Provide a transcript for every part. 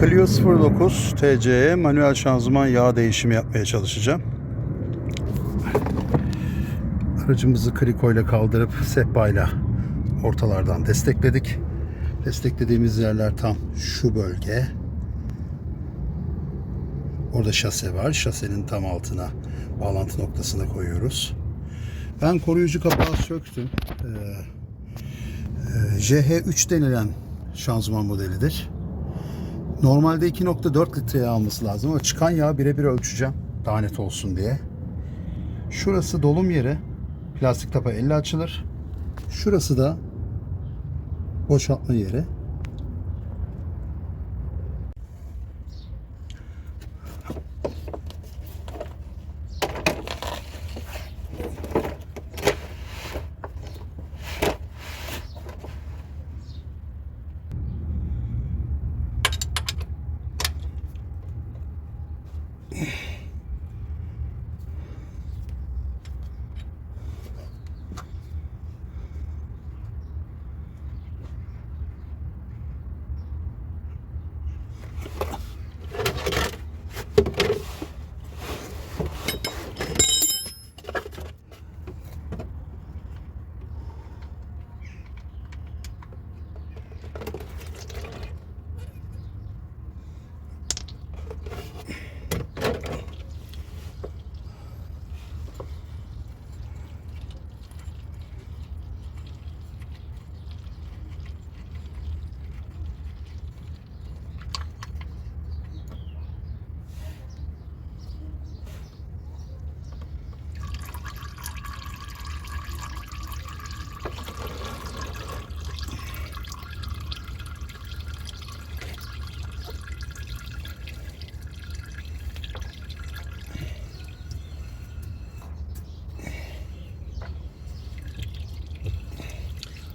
Clio 09 TC'ye manuel şanzıman yağ değişimi yapmaya çalışacağım. Aracımızı kriko ile kaldırıp sehpayla ortalardan destekledik. Desteklediğimiz yerler tam şu bölge. Orada şase var. Şasenin tam altına bağlantı noktasına koyuyoruz. Ben koruyucu kapağı söktüm. Ee, e, JH3 denilen şanzıman modelidir. Normalde 2.4 litreye alması lazım ama çıkan yağı birebir ölçeceğim. Daha net olsun diye. Şurası dolum yeri. Plastik tapa elle açılır. Şurası da boşaltma yeri. Yeah.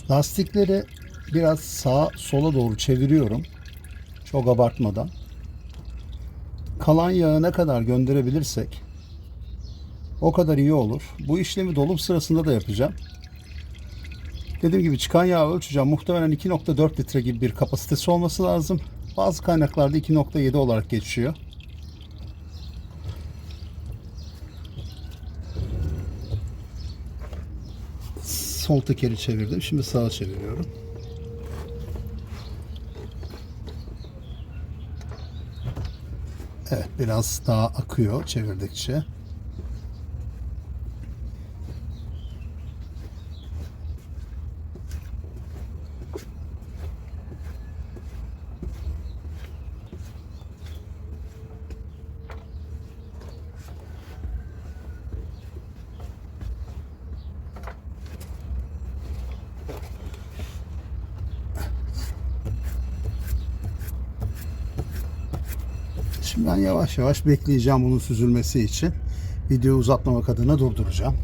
Lastikleri biraz sağa sola doğru çeviriyorum. Çok abartmadan. Kalan yağı ne kadar gönderebilirsek o kadar iyi olur. Bu işlemi dolum sırasında da yapacağım. Dediğim gibi çıkan yağı ölçeceğim. Muhtemelen 2.4 litre gibi bir kapasitesi olması lazım. Bazı kaynaklarda 2.7 olarak geçiyor. Sol tekeri çevirdim. Şimdi sağa çeviriyorum. Evet biraz daha akıyor çevirdikçe. Ben yavaş yavaş bekleyeceğim bunun süzülmesi için. Videoyu uzatmamak adına durduracağım.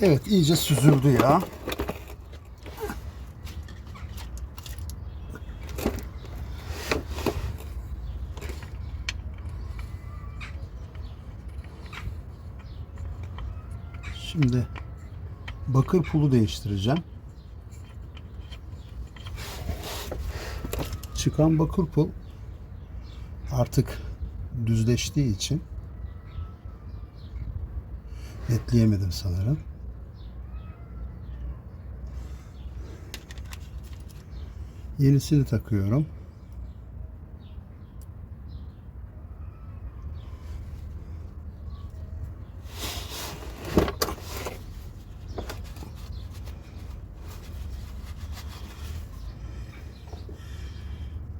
Evet iyice süzüldü ya. Şimdi bakır pulu değiştireceğim. çıkan bakır pul artık düzleştiği için netleyemedim sanırım. Yenisini takıyorum.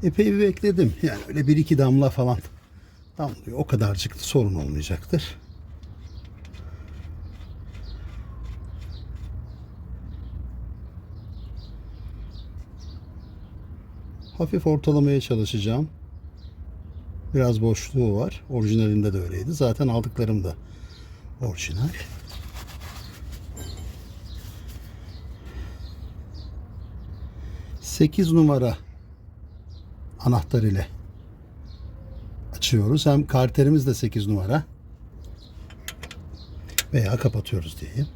Epey bir bekledim. Yani öyle bir iki damla falan damlıyor. O kadarcık sorun olmayacaktır. Hafif ortalamaya çalışacağım. Biraz boşluğu var. Orijinalinde de öyleydi. Zaten aldıklarım da orijinal. Sekiz numara anahtar ile açıyoruz. Hem karterimiz de 8 numara veya kapatıyoruz diyeyim.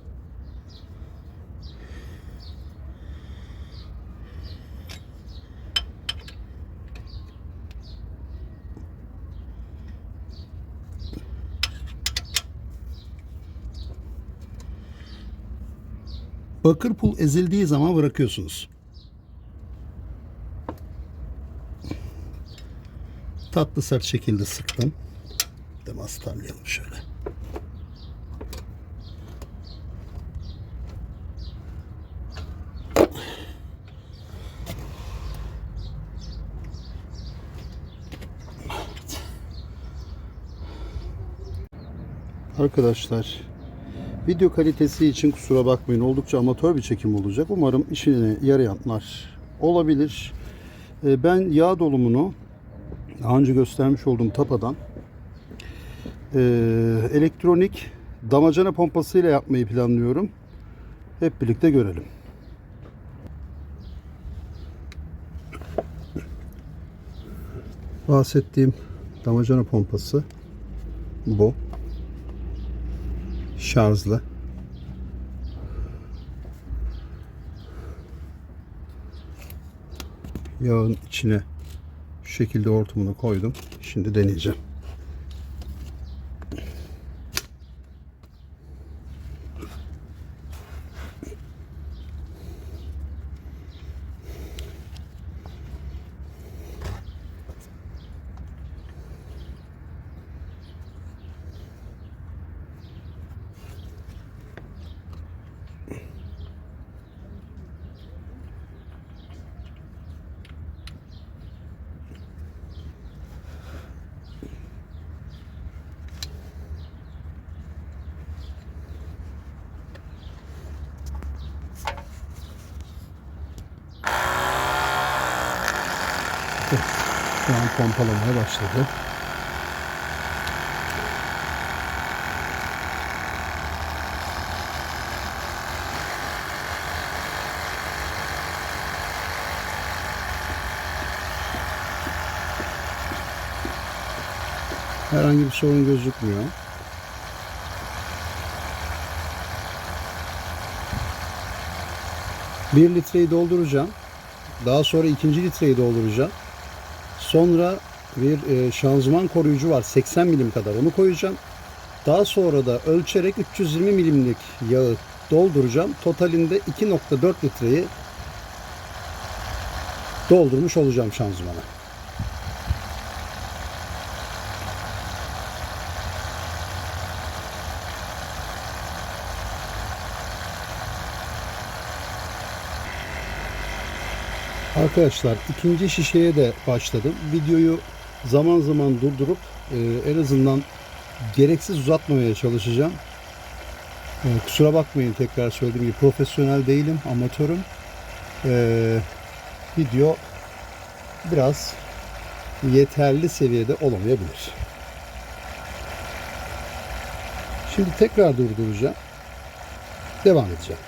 Bakır pul ezildiği zaman bırakıyorsunuz. Tatlı sert şekilde sıktım. Bir de mastarlayalım şöyle. Arkadaşlar video kalitesi için kusura bakmayın oldukça amatör bir çekim olacak. Umarım işine yarayanlar olabilir. Ee, Ben yağ dolumunu daha önce göstermiş olduğum tapadan e, elektronik damacana pompasıyla yapmayı planlıyorum. Hep birlikte görelim. Bahsettiğim damacana pompası bu. Şarjlı. Yağın içine şekilde hortumunu koydum. Şimdi deneyeceğim. Şu an pompalamaya başladı. Herhangi bir sorun gözükmüyor. Bir litreyi dolduracağım. Daha sonra ikinci litreyi dolduracağım. Sonra bir e, şanzıman koruyucu var 80 milim kadar onu koyacağım. Daha sonra da ölçerek 320 milimlik yağı dolduracağım. Totalinde 2.4 litreyi doldurmuş olacağım şanzımana. Arkadaşlar ikinci şişeye de başladım. Videoyu zaman zaman durdurup e, en azından gereksiz uzatmamaya çalışacağım. E, kusura bakmayın tekrar söylediğim gibi profesyonel değilim, amatörüm. E, video biraz yeterli seviyede olamayabilir. Şimdi tekrar durduracağım. Devam edeceğim.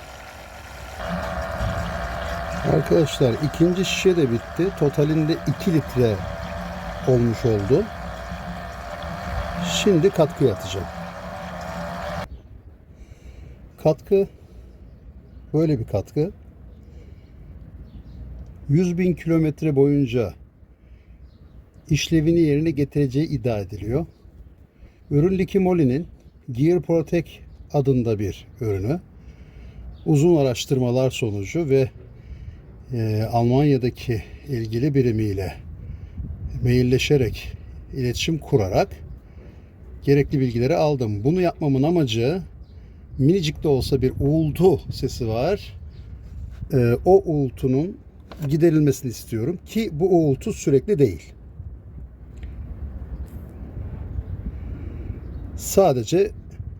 Arkadaşlar ikinci şişe de bitti. Totalinde 2 litre olmuş oldu. Şimdi katkı atacağım. Katkı böyle bir katkı. 100 bin kilometre boyunca işlevini yerine getireceği iddia ediliyor. Ürün Likimoli'nin Gear Protect adında bir ürünü. Uzun araştırmalar sonucu ve e, Almanya'daki ilgili birimiyle mailleşerek, iletişim kurarak gerekli bilgileri aldım. Bunu yapmamın amacı minicik de olsa bir uğultu sesi var. E, o uğultunun giderilmesini istiyorum ki bu uğultu sürekli değil. Sadece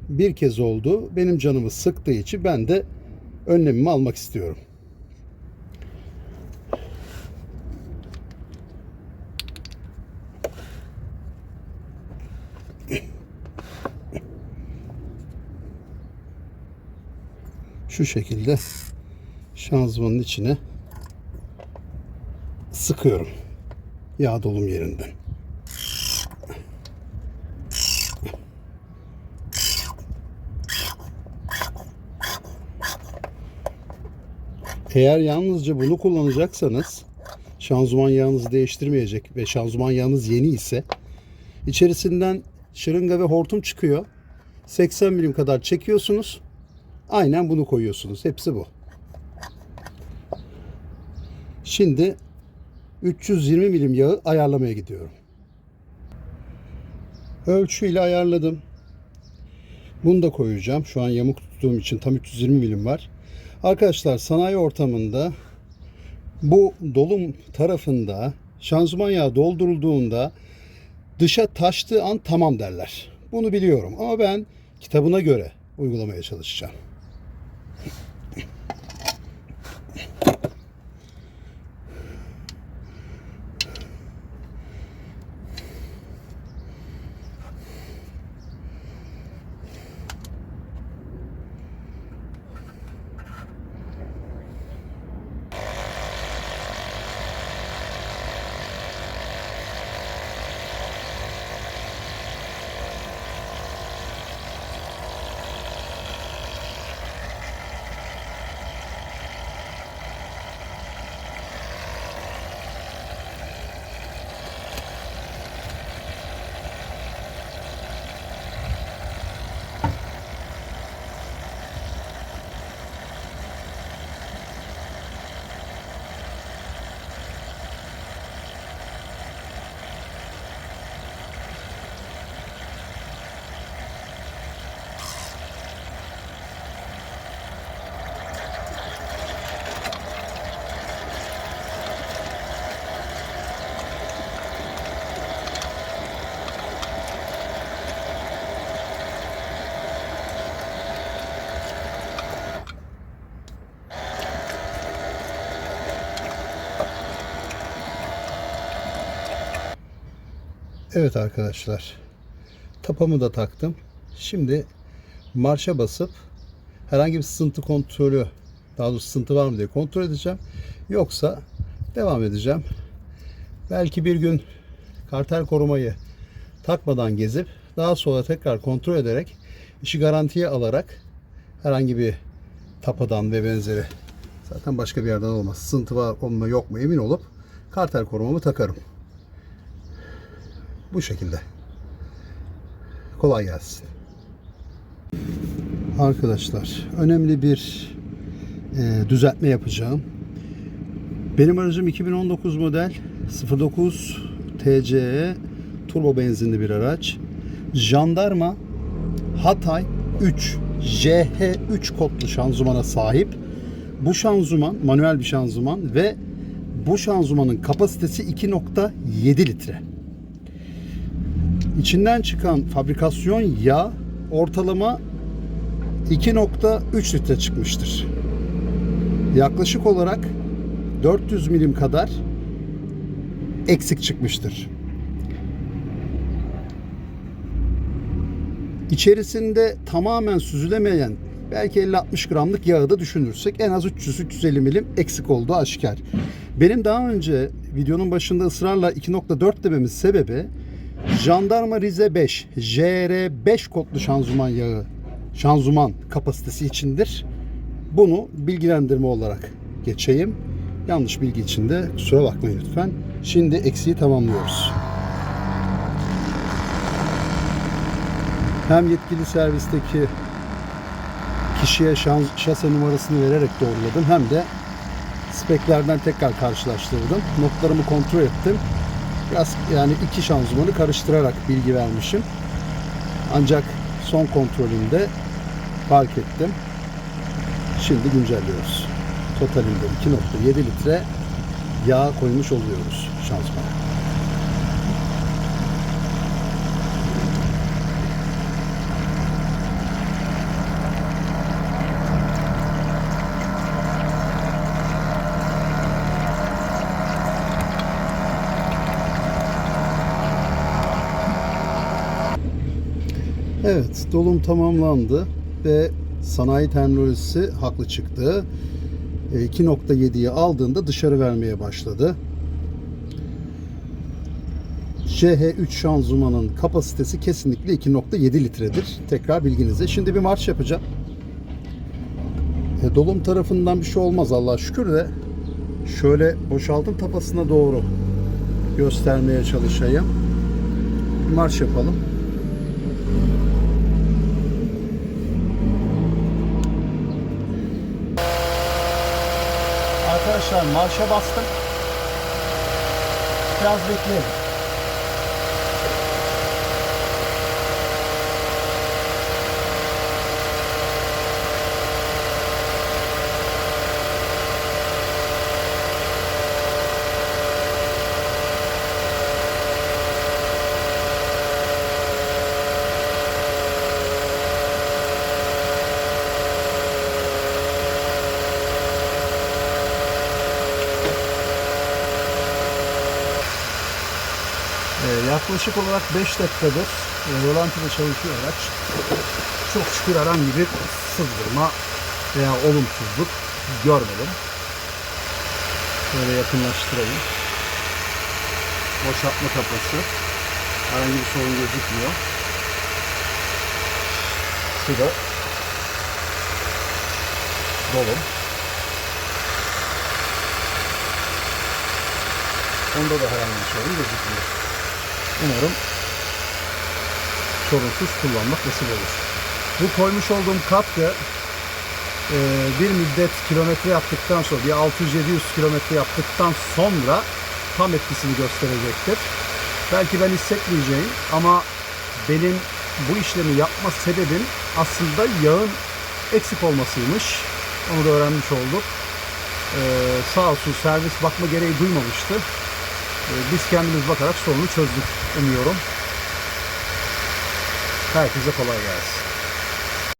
bir kez oldu. Benim canımı sıktığı için ben de önlemimi almak istiyorum. Şu şekilde şanzımanın içine sıkıyorum. Yağ dolum yerinden. Eğer yalnızca bunu kullanacaksanız şanzıman yağınızı değiştirmeyecek ve şanzıman yağınız yeni ise içerisinden şırınga ve hortum çıkıyor. 80 milim kadar çekiyorsunuz. Aynen bunu koyuyorsunuz. Hepsi bu. Şimdi 320 milim yağı ayarlamaya gidiyorum. Ölçüyle ayarladım. Bunu da koyacağım. Şu an yamuk tuttuğum için tam 320 milim var. Arkadaşlar sanayi ortamında bu dolum tarafında şanzıman yağı doldurulduğunda dışa taştığı an tamam derler. Bunu biliyorum ama ben kitabına göre uygulamaya çalışacağım. Evet arkadaşlar. Tapamı da taktım. Şimdi marşa basıp herhangi bir sızıntı kontrolü daha doğrusu sızıntı var mı diye kontrol edeceğim. Yoksa devam edeceğim. Belki bir gün kartel korumayı takmadan gezip daha sonra tekrar kontrol ederek işi garantiye alarak herhangi bir tapadan ve benzeri zaten başka bir yerden olmaz. Sızıntı var mı yok mu emin olup kartel korumamı takarım. Bu şekilde. Kolay gelsin. Arkadaşlar önemli bir e, düzeltme yapacağım. Benim aracım 2019 model 09 TCE turbo benzinli bir araç. Jandarma Hatay 3 JH3 kodlu şanzımana sahip. Bu şanzıman manuel bir şanzıman ve bu şanzımanın kapasitesi 2.7 litre. İçinden çıkan fabrikasyon yağ ortalama 2.3 litre çıkmıştır. Yaklaşık olarak 400 milim kadar eksik çıkmıştır. İçerisinde tamamen süzülemeyen belki 50-60 gramlık yağı da düşünürsek en az 300-350 milim eksik olduğu aşikar. Benim daha önce videonun başında ısrarla 2.4 dememin sebebi Jandarma Rize 5 JR5 kodlu şanzıman yağı şanzıman kapasitesi içindir. Bunu bilgilendirme olarak geçeyim. Yanlış bilgi içinde kusura bakmayın lütfen. Şimdi eksiği tamamlıyoruz. Hem yetkili servisteki kişiye şans, şase numarasını vererek doğruladım hem de speklerden tekrar karşılaştırdım. Notlarımı kontrol ettim. Biraz yani iki şanzımanı karıştırarak bilgi vermişim. Ancak son kontrolünde fark ettim. Şimdi güncelliyoruz. Totalinde 2.7 litre yağ koymuş oluyoruz şanzımana. Evet, dolum tamamlandı ve sanayi terminolojisi haklı çıktı. E, 2.7'yi aldığında dışarı vermeye başladı. CH3 şanzımanın kapasitesi kesinlikle 2.7 litredir. Tekrar bilginize. Şimdi bir marş yapacağım. E, dolum tarafından bir şey olmaz Allah'a şükür de şöyle boşaltım tapasına doğru göstermeye çalışayım. Bir marş yapalım. Arkadaşlar marşa bastım. Biraz bekleyelim. Ee, yaklaşık olarak 5 dakikadır e, rolantıda çalışıyor araç. Çok şükür herhangi bir sızdırma veya olumsuzluk görmedim. Şöyle yakınlaştırayım. Boşaltma kapısı. Herhangi bir sorun gözükmüyor. Şu da dolu. Onda da herhangi bir sorun gözükmüyor. Umarım sorunsuz kullanmak nasip olur. Bu koymuş olduğum katkı e, bir müddet kilometre yaptıktan sonra bir 600-700 kilometre yaptıktan sonra tam etkisini gösterecektir. Belki ben hissetmeyeceğim ama benim bu işlemi yapma sebebim aslında yağın eksik olmasıymış. Onu da öğrenmiş olduk. Ee, sağ olsun servis bakma gereği duymamıştı. Ee, Biz kendimiz bakarak sorunu çözdük umuyorum. Herkese kolay gelsin.